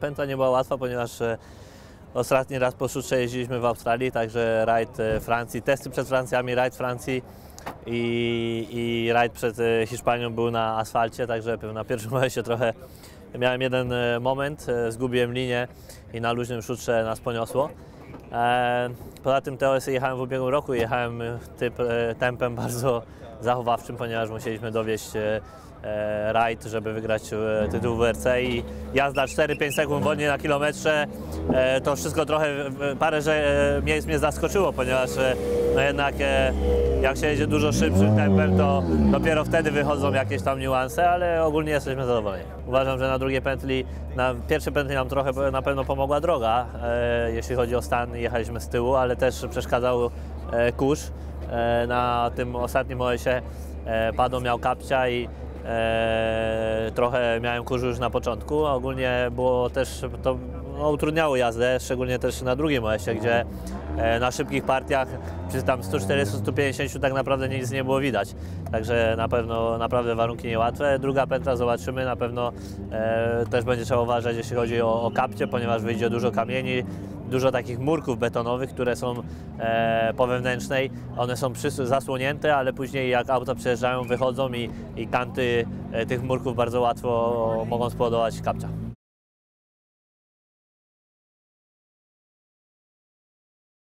Pętla nie była łatwa, ponieważ e, ostatni raz po szutrze jeździliśmy w Australii, także rajd e, Francji, testy przed Francjami, rajd Francji i, i rajd przed e, Hiszpanią był na asfalcie, także na pierwszym momencie trochę miałem jeden moment, zgubiłem linię i na luźnym szutrze nas poniosło. Poza tym te OSy jechałem w ubiegłym roku, jechałem typ, tempem bardzo zachowawczym, ponieważ musieliśmy dowieść e, e, rajd, żeby wygrać e, tytuł WRC i jazda 4-5 sekund wolniej na kilometrze, to wszystko trochę, parę że, miejsc mnie zaskoczyło, ponieważ no jednak jak się jedzie dużo szybszym tempem, to dopiero wtedy wychodzą jakieś tam niuanse, ale ogólnie jesteśmy zadowoleni. Uważam, że na drugiej pętli, na pierwszej pętli nam trochę na pewno pomogła droga, jeśli chodzi o stan, jechaliśmy z tyłu, ale też przeszkadzał kurz. E, na tym ostatnim OS-ie e, miał kapcia i e, trochę miałem kurzu już na początku. Ogólnie było też, to no, utrudniało jazdę, szczególnie też na drugim OS-ie, gdzie e, na szybkich partiach przy tam 140-150 tak naprawdę nic nie było widać. Także na pewno naprawdę warunki niełatwe. Druga pętla zobaczymy, na pewno e, też będzie trzeba uważać jeśli chodzi o, o kapcie, ponieważ wyjdzie dużo kamieni, dużo takich murków betonowych, które są e, po wewnętrznej. One są zasłonięte, ale później jak auta przejeżdżają, wychodzą i, i kanty e, tych murków bardzo łatwo mogą spowodować kapcia.